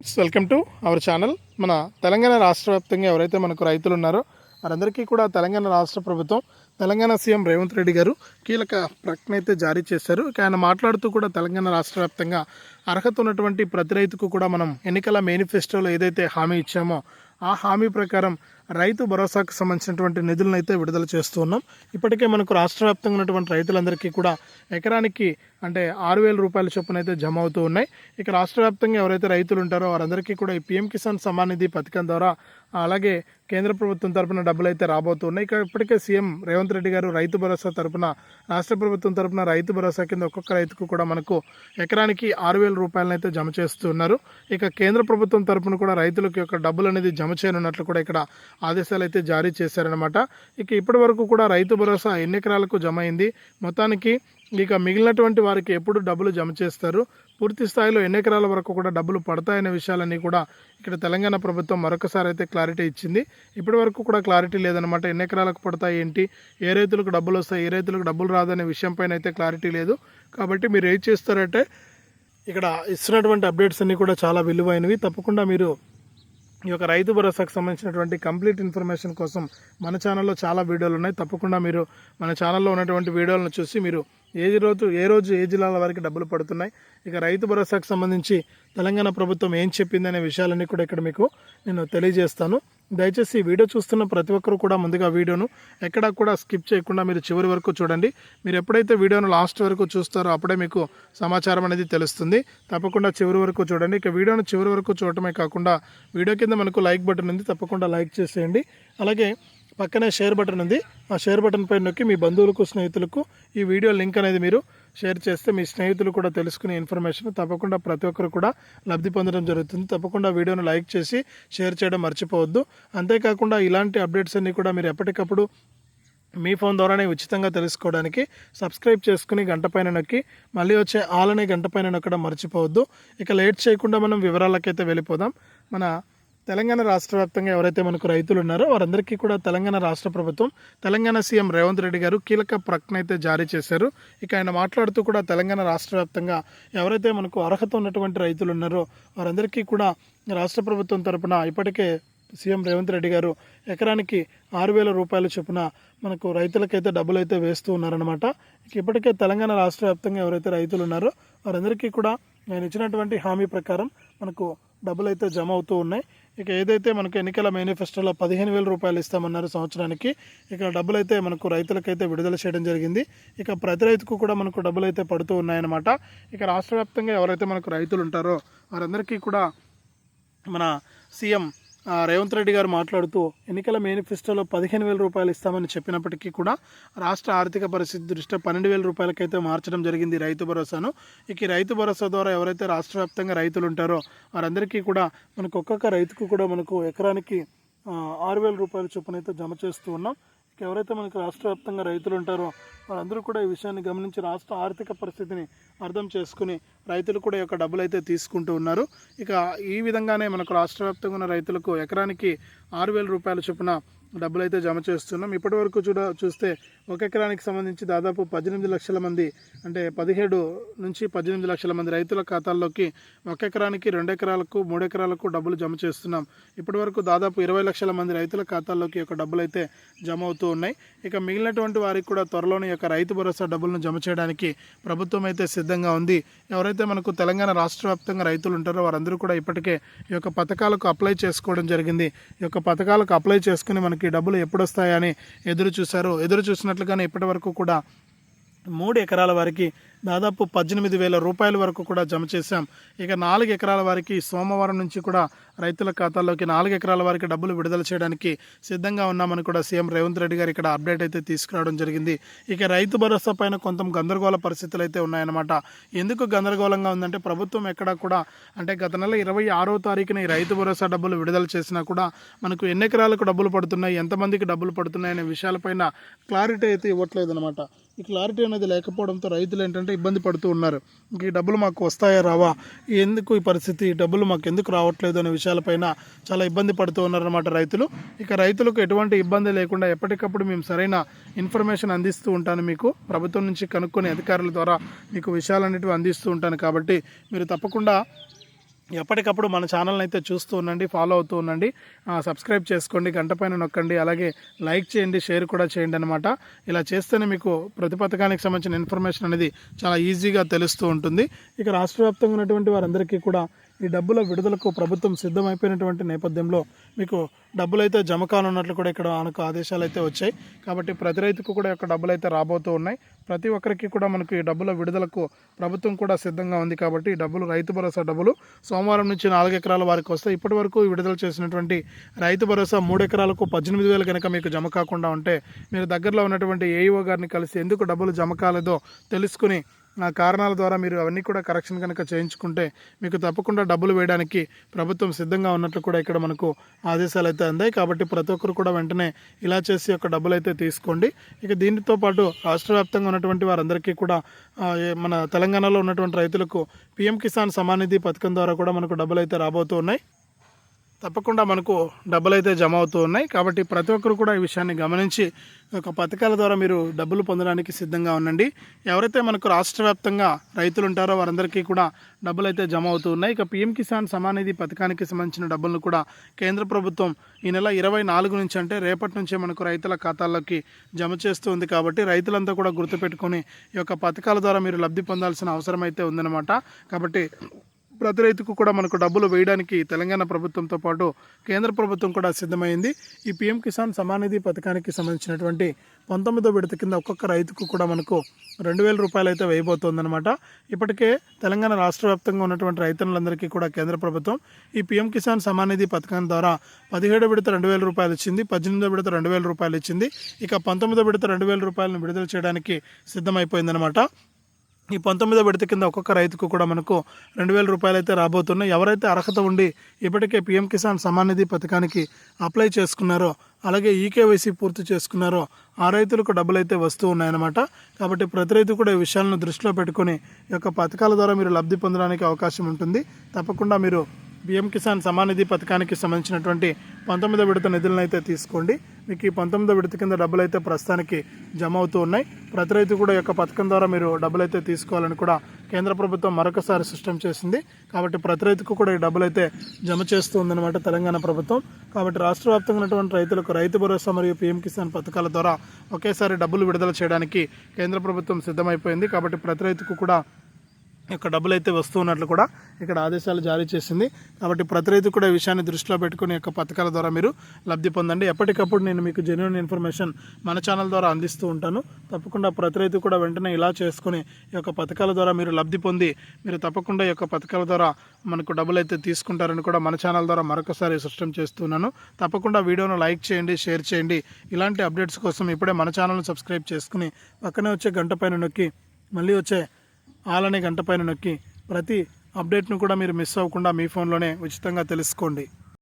Welcome to our channel మన తెలంగాణ రాష్ట్ర వ్యాప్తంగా ఎవరైతే మనకు రైతులు ఉన్నారో వారందరికీ కూడా తెలంగాణ రాష్ట్ర ప్రభుత్వం తెలంగాణ సీఎం రేవంత్ రెడ్డి గారు కీలక ప్రకటన అయితే జారీ చేశారు. ఆయన మాట్లాడుతూ కూడా తెలంగాణ రాష్ట్ర వ్యాప్తంగా అర్హత ఉన్నటువంటి ప్రతి రైతుకు కూడా మనం ఎన్నికల మేనిఫెస్టోలో ఏదైతే హామీ ఇచ్చామో ఆ హామీ ప్రకారం రైతు భరోసాకు సంబంధించినటువంటి నిధులను అయితే విడుదల చేస్తున్నాం ఇప్పటికే మనకు రాష్ట్ర వ్యాప్తంగా ఉన్నటువంటి రైతులందరికీ కూడా ఎకరానికి అంటే ఆరు వేల రూపాయల చొప్పున అయితే జమ అవుతూ ఉన్నాయి. ఇక రాష్ట్ర వ్యాప్తంగా ఎవరైతే రైతులు ఉంటారో వారందరికీ కూడా ఈ పీఎం కిసాన్ సమ్మాన్ నిధి పథకం ద్వారా అలాగే కేంద్ర ప్రభుత్వం తరపున డబ్బులు అయితే రాబోతున్నాయి ఇక ఇప్పటికే సీఎం రేవంత్ రెడ్డి గారు రైతు భరోసా తరపున రాష్ట్ర ప్రభుత్వం తరపున రైతు భరోసా కింద ఒక్కొక్క రైతుకు కూడా మనకు ఎకరానికి ఆరు వేల రూపాయలను అయితే జమ చేస్తున్నారు. ఇక కేంద్ర ప్రభుత్వం తరపున కూడా రైతులకు యొక్క డబ్బులు అనేది జమ చేయనున్నట్లు కూడా ఇక్కడ ఆదేశాలు అయితే జారీ చేశారనమాట ఇక ఇప్పటి వరకు కూడా రైతు భరోసా ఎన్ని ఎకరాలకు జమ అయింది మొత్తానికి ఇక మిగిలినటువంటి వారికి ఎప్పుడు డబ్బులు జమ చేస్తారు? పూర్తి స్థాయిలో ఎన్ని ఎకరాల వరకు కూడా డబ్బులు పడతాయనే విషయాలన్నీ కూడా ఇక్కడ తెలంగాణ ప్రభుత్వం మరొకసారి అయితే క్లారిటీ ఇచ్చింది. ఇప్పటి వరకు కూడా క్లారిటీ లేదనమాట ఎన్ని ఎకరాలకు పడతాయి ఏంటి? ఏ రైతులకు డబ్బులు వస్తాయి? ఏ రైతులకు డబ్బులు రాదనే విషయంపైన అయితే క్లారిటీ లేదు. కాబట్టి మీరు ఏం చేస్తారంటే ఇక్కడ ఇస్తున్నటువంటి అప్డేట్స్ అన్నీ కూడా చాలా విలువైనవి. తప్పకుండా మీరు ఈ యొక్క రైతు భరోసాకు సంబంధించినటువంటి కంప్లీట్ ఇన్ఫర్మేషన్ కోసం మన ఛానల్లో చాలా వీడియోలు ఉన్నాయి. తప్పకుండా మీరు మన ఛానల్లో ఉన్నటువంటి వీడియోలను చూసి మీరు ఏ రోజు ఏ రోజు ఏ జిల్లాల వారికి డబ్బులు పడుతున్నాయి ఇక రైతు భరోసాకు సంబంధించి తెలంగాణ ప్రభుత్వం ఏం చెప్పిందనే విషయాలన్నీ కూడా ఇక్కడ మీకు నేను తెలియజేస్తాను. దయచేసి ఈ వీడియో చూస్తున్న ప్రతి ఒక్కరు కూడా ముందుగా వీడియోను ఎక్కడా కూడా స్కిప్ చేయకుండా మీరు చివరి వరకు చూడండి. మీరు ఎప్పుడైతే వీడియోను లాస్ట్ వరకు చూస్తారో అప్పుడే మీకు సమాచారం అనేది తెలుస్తుంది. తప్పకుండా చివరి వరకు చూడండి. ఇక వీడియోను చివరి వరకు చూడటమే కాకుండా వీడియో కింద మనకు లైక్ బటన్ ఉంది. తప్పకుండా లైక్ చేసేయండి. అలాగే పక్కనే షేర్ బటన్ ఉంది. ఆ షేర్ బటన్ పై నొక్కి మీ బంధువులకు స్నేహితులకు ఈ వీడియో లింక్ అనేది మీరు షేర్ చేస్తే మీ స్నేహితులు కూడా తెలుసుకునే ఇన్ఫర్మేషన్ తప్పకుండా ప్రతి ఒక్కరు కూడా లబ్ధి పొందడం జరుగుతుంది. తప్పకుండా వీడియోను లైక్ చేసి షేర్ చేయడం మర్చిపోవద్దు. అంతేకాకుండా ఇలాంటి అప్డేట్స్ అన్నీ కూడా మీరు ఎప్పటికప్పుడు మీ ఫోన్ ద్వారానే ఉచితంగా తెలుసుకోవడానికి సబ్స్క్రైబ్ చేసుకుని గంట పైన నొక్కి మళ్ళీ వచ్చే ఆలనే గంట పైన నొక్కడం మర్చిపోవద్దు. ఇక లేట్ చేయకుండా మనం వివరాలకైతే వెళ్ళిపోదాం. మన తెలంగాణ రాష్ట్ర వ్యాప్తంగా ఎవరైతే మనకు రైతులు ఉన్నారో వారందరికీ కూడా తెలంగాణ రాష్ట్ర ప్రభుత్వం తెలంగాణ సీఎం రేవంత్ రెడ్డి గారు కీలక ప్రకటన అయితే జారీ చేశారు. ఇక ఆయన మాట్లాడుతూ కూడా తెలంగాణ రాష్ట్ర వ్యాప్తంగా ఎవరైతే మనకు అర్హత ఉన్నటువంటి రైతులు ఉన్నారో వారందరికీ కూడా రాష్ట్ర ప్రభుత్వం తరపున ఇప్పటికే సీఎం రేవంత్ రెడ్డి గారు ఎకరానికి ఆరు వేల రూపాయల చొప్పున మనకు రైతులకైతే డబ్బులు అయితే వేస్తూ ఉన్నారనమాట ఇప్పటికే తెలంగాణ రాష్ట్ర వ్యాప్తంగా ఎవరైతే రైతులు ఉన్నారో వారందరికీ కూడా నేను ఇచ్చినటువంటి హామీ ప్రకారం మనకు డబ్బులు అయితే జమ అవుతూ ఉన్నాయి. ఇక ఏదైతే మనకు ఎన్నికల మేనిఫెస్టోలో పదిహేను వేల రూపాయలు ఇస్తామన్నారు సంవత్సరానికి ఇక డబ్బులు అయితే మనకు రైతులకైతే విడుదల చేయడం జరిగింది. ఇక ప్రతి రైతుకు కూడా మనకు డబ్బులు అయితే పడుతూ ఉన్నాయన్నమాట. ఇక రాష్ట్ర ఎవరైతే మనకు రైతులు ఉంటారో వారందరికీ కూడా మన సీఎం రేవంత్ రెడ్డి గారు మాట్లాడుతూ ఎన్నికల మేనిఫెస్టోలో పదిహేను వేల రూపాయలు ఇస్తామని చెప్పినప్పటికీ కూడా రాష్ట్ర ఆర్థిక పరిస్థితి దృష్ట్యా పన్నెండు వేల రూపాయలకైతే మార్చడం జరిగింది రైతు భరోసాను. ఇక రైతు భరోసా ద్వారా ఎవరైతే రాష్ట్ర వ్యాప్తంగా రైతులు ఉంటారో వారందరికీ కూడా మనకు ఒక్కొక్క రైతుకు కూడా మనకు ఎకరానికి ఆరు వేల రూపాయల చొప్పున అయితే జమ చేస్తూ ఉన్నాం. ఎవరైతే మనకు రాష్ట్ర వ్యాప్తంగా రైతులు ఉంటారో వారందరూ కూడా ఈ విషయాన్ని గమనించి రాష్ట్ర ఆర్థిక పరిస్థితిని అర్థం చేసుకుని రైతులు కూడా యొక్క డబ్బులు అయితే తీసుకుంటూ ఉన్నారు. ఇక ఈ విధంగానే మనకు రాష్ట్ర వ్యాప్తంగా ఉన్న రైతులకు ఎకరానికి ఆరు వేల రూపాయల చొప్పున డబ్బులు అయితే జమ చేస్తున్నాం. ఇప్పటి వరకు చూడ చూస్తే ఒక ఎకరానికి సంబంధించి దాదాపు పద్దెనిమిది లక్షల మంది అంటే పదిహేడు నుంచి పద్దెనిమిది లక్షల మంది రైతుల ఖాతాల్లోకి ఒక ఎకరానికి రెండు ఎకరాలకు మూడు ఎకరాలకు డబ్బులు జమ చేస్తున్నాం. ఇప్పటి వరకు దాదాపు ఇరవై లక్షల మంది రైతుల ఖాతాల్లోకి యొక్క డబ్బులు అయితే జమ అవుతూ ఉన్నాయి. ఇక మిగిలినటువంటి వారికి కూడా త్వరలోనే యొక్క రైతు భరోసా డబ్బులను జమ చేయడానికి ప్రభుత్వం అయితే సిద్ధంగా ఉంది. ఎవరైతే మనకు తెలంగాణ రాష్ట్ర వ్యాప్తంగా రైతులు ఉంటారో వారందరూ కూడా ఇప్పటికే ఈ యొక్క పథకాలకు అప్లై చేసుకోవడం జరిగింది. ఈ యొక్క పథకాలకు అప్లై చేసుకుని మనకి డబ్బులు ఎప్పుడు వస్తాయని ఎదురు చూశారు. ఎదురు చూసినట్లుగానే ఇప్పటి వరకు కూడా మూడు ఎకరాల వారికి దాదాపు పద్దెనిమిది వేల రూపాయల వరకు కూడా జమ చేశాం. ఇక నాలుగు ఎకరాల వారికి సోమవారం నుంచి కూడా రైతుల ఖాతాల్లోకి నాలుగు ఎకరాల వారికి డబ్బులు విడుదల చేయడానికి సిద్ధంగా ఉన్నామని కూడా సీఎం రేవంత్ రెడ్డి గారు ఇక్కడ అప్డేట్ అయితే తీసుకురావడం జరిగింది. ఇక రైతు భరోసా పైన కొంత గందరగోళ పరిస్థితులు అయితే ఉన్నాయన్నమాట. ఎందుకు గందరగోళంగా ఉందంటే ప్రభుత్వం ఎక్కడా కూడా అంటే గత నెల ఇరవై ఆరో తారీఖున ఈ రైతు భరోసా డబ్బులు విడుదల చేసినా కూడా మనకు ఎన్ని ఎకరాలకు డబ్బులు పడుతున్నాయి ఎంతమందికి డబ్బులు పడుతున్నాయి అనే విషయాలపైన క్లారిటీ అయితే ఇవ్వట్లేదు అనమాట ఈ క్లారిటీ అనేది లేకపోవడంతో రైతులు ఏంటంటే ఇబ్బంది పడుతూ ఉన్నారు. ఈ డబ్బులు మాకు వస్తాయా రావా? ఎందుకు ఈ పరిస్థితి? డబ్బులు మాకు ఎందుకు రావట్లేదు అనే విషయాలపైన చాలా ఇబ్బంది పడుతూ ఉన్నారన్నమాట రైతులు. ఇక రైతులకు ఎటువంటి ఇబ్బంది లేకుండా ఎప్పటికప్పుడు మేము సరైన ఇన్ఫర్మేషన్ అందిస్తూ ఉంటాను మీకు. ప్రభుత్వం నుంచి కనుక్కొని అధికారుల ద్వారా మీకు విషయాలన్నిటివి అందిస్తూ ఉంటాను. కాబట్టి మీరు తప్పకుండా ఎప్పటికప్పుడు మన ఛానల్ని అయితే చూస్తూ ఉండండి ఫాలో అవుతూ ఉండండి. సబ్స్క్రైబ్ చేసుకోండి గంట పైన నొక్కండి అలాగే లైక్ చేయండి షేర్ కూడా చేయండి అనమాట ఇలా చేస్తేనే మీకు ప్రతి పథకానికి సంబంధించిన ఇన్ఫర్మేషన్ అనేది చాలా ఈజీగా తెలుస్తూ ఉంటుంది. ఇక రాష్ట్ర వ్యాప్తంగా ఉన్నటువంటి వారందరికీ కూడా ఈ డబ్బుల విడుదలకు ప్రభుత్వం సిద్ధమైపోయినటువంటి నేపథ్యంలో మీకు డబ్బులు అయితే జమ కానున్నట్లు కూడా ఇక్కడ మనకు ఆదేశాలు అయితే వచ్చాయి. కాబట్టి ప్రతి రైతుకు కూడా యొక్క డబ్బులు అయితే రాబోతూ ఉన్నాయి. ప్రతి ఒక్కరికి కూడా మనకు ఈ డబ్బుల విడుదలకు ప్రభుత్వం కూడా సిద్ధంగా ఉంది కాబట్టి ఈ డబ్బులు రైతు భరోసా డబ్బులు సోమవారం నుంచి నాలుగు ఎకరాల వారికి వస్తాయి. ఇప్పటి వరకు విడుదల చేసినటువంటి రైతు భరోసా మూడు ఎకరాలకు పద్దెనిమిది వేలు కనుక మీకు జమ కాకుండా ఉంటే మీరు దగ్గరలో ఉన్నటువంటి ఏఈఓ గారిని కలిసి ఎందుకు డబ్బులు జమ కాలేదో తెలుసుకుని కారణాల ద్వారా మీరు అవన్నీ కూడా కరెక్షన్ కనుక చేయించుకుంటే మీకు తప్పకుండా డబ్బులు వేయడానికి ప్రభుత్వం సిద్ధంగా ఉన్నట్లు కూడా ఇక్కడ మనకు ఆదేశాలు అయితే అందాయి. కాబట్టి ప్రతి ఒక్కరు కూడా వెంటనే ఇలా చేసి ఒక డబ్బులు అయితే తీసుకోండి. ఇక దీనితో పాటు రాష్ట్ర వ్యాప్తంగా ఉన్నటువంటి వారందరికీ కూడా మన తెలంగాణలో ఉన్నటువంటి రైతులకు పిఎం కిసాన్ సమానిధి పథకం ద్వారా కూడా మనకు డబ్బులు అయితే రాబోతూ ఉన్నాయి. తప్పకుండా మనకు డబ్బులు అయితే జమ అవుతూ ఉన్నాయి కాబట్టి ప్రతి ఒక్కరు కూడా ఈ విషయాన్ని గమనించి ఒక పథకాల ద్వారా మీరు డబ్బులు పొందడానికి సిద్ధంగా ఉండండి. ఎవరైతే మనకు రాష్ట్ర వ్యాప్తంగా రైతులు ఉంటారో వారందరికీ కూడా డబ్బులు అయితే జమ అవుతూ ఉన్నాయి ఇక పీఎం కిసాన్ సమానిధి పథకానికి సంబంధించిన డబ్బులను కూడా కేంద్ర ప్రభుత్వం ఈ నెల ఇరవై నాలుగు నుంచి అంటే రేపటి నుంచే మనకు రైతుల ఖాతాల్లోకి జమ చేస్తూ ఉంది. కాబట్టి రైతులంతా కూడా గుర్తుపెట్టుకొని ఈ యొక్క పథకాల ద్వారా మీరు లబ్ధి పొందాల్సిన అవసరం అయితే ఉందన్నమాట. కాబట్టి ప్రతి రైతుకు కూడా మనకు డబ్బులు వేయడానికి తెలంగాణ ప్రభుత్వంతో పాటు కేంద్ర ప్రభుత్వం కూడా సిద్ధమైంది. ఈ పీఎం కిసాన్ సమానిధి పథకానికి సంబంధించినటువంటి పంతొమ్మిదో విడత కింద ఒక్కొక్క రైతుకు కూడా మనకు రెండు వేల రూపాయలు అయితే వేయబోతోందనమాట ఇప్పటికే తెలంగాణ రాష్ట్ర వ్యాప్తంగా ఉన్నటువంటి రైతులందరికీ కూడా కేంద్ర ప్రభుత్వం ఈ పీఎం కిసాన్ సమానిధి పథకం ద్వారా పదిహేడో విడత రెండు వేల రూపాయలు ఇచ్చింది పద్దెనిమిదో విడత రెండు వేల రూపాయలు ఇచ్చింది. ఇక పంతొమ్మిదో విడత రెండు వేల రూపాయలను విడుదల చేయడానికి సిద్ధమైపోయిందనమాట ఈ పంతొమ్మిదో విడత కింద ఒక్కొక్క రైతుకు కూడా మనకు రెండు వేల రూపాయలు అయితే రాబోతున్నాయి. ఎవరైతే అర్హత ఉండి ఇప్పటికే పీఎం కిసాన్ సమాన్ నిధి పథకానికి అప్లై చేసుకున్నారో అలాగే ఈకేవైసీ పూర్తి చేసుకున్నారో ఆ రైతులకు డబ్బులు అయితే వస్తూ ఉన్నాయన్నమాట. కాబట్టి ప్రతి రైతు కూడా ఈ విషయాలను దృష్టిలో పెట్టుకొని ఈ యొక్క పథకాల ద్వారా మీరు లబ్ధి పొందడానికి అవకాశం ఉంటుంది. తప్పకుండా మీరు పిఎం కిసాన్ సమానిధి పథకానికి సంబంధించినటువంటి పంతొమ్మిదో విడత నిధులను అయితే తీసుకోండి. మీకు ఈ పంతొమ్మిదో విడత కింద డబ్బులు అయితే ప్రస్తుతానికి జమ అవుతూ ఉన్నాయి. ప్రతి రైతు కూడా యొక్క పథకం ద్వారా మీరు డబ్బులు అయితే తీసుకోవాలని కూడా కేంద్ర ప్రభుత్వం మరొకసారి సిస్టమ్ చేసింది. కాబట్టి ప్రతి రైతుకు కూడా ఈ డబ్బులు అయితే జమ చేస్తూ ఉందన్నమాట తెలంగాణ ప్రభుత్వం. కాబట్టి రాష్ట్ర వ్యాప్తంగా ఉన్నటువంటి రైతులకు రైతు భరోసా మరియు పీఎం కిసాన్ పథకాల ద్వారా ఒకేసారి డబ్బులు విడుదల చేయడానికి కేంద్ర ప్రభుత్వం సిద్ధమైపోయింది. కాబట్టి ప్రతి రైతుకు కూడా యొక్క డబ్బులు అయితే వస్తూ ఉన్నట్లు కూడా ఇక్కడ ఆదేశాలు జారీ చేసింది. కాబట్టి ప్రతి రైతు కూడా ఈ విషయాన్ని దృష్టిలో పెట్టుకుని యొక్క పథకాల ద్వారా మీరు లబ్ధి పొందండి. ఎప్పటికప్పుడు నేను మీకు జెన్యున్ ఇన్ఫర్మేషన్ మన ఛానల్ ద్వారా అందిస్తూ ఉంటాను. తప్పకుండా ప్రతి రైతు కూడా వెంటనే ఇలా చేసుకుని ఈ యొక్క పథకాల ద్వారా మీరు లబ్ధి పొంది మీరు తప్పకుండా ఈ యొక్క పథకాల ద్వారా మనకు డబ్బులు అయితే తీసుకుంటారని కూడా మన ఛానల్ ద్వారా మరొకసారి స్పష్టం చేస్తున్నాను. తప్పకుండా వీడియోను లైక్ చేయండి షేర్ చేయండి. ఇలాంటి అప్డేట్స్ కోసం ఇప్పుడే మన ఛానల్ను సబ్స్క్రైబ్ చేసుకుని పక్కనే వచ్చే గంట పైన నొక్కి మళ్ళీ వచ్చే ఆలనే గంట పైన నొక్కి ప్రతి అప్డేట్ను కూడా మీరు మిస్ అవ్వకుండా మీ ఫోన్లోనే ఉచితంగా తెలుసుకోండి.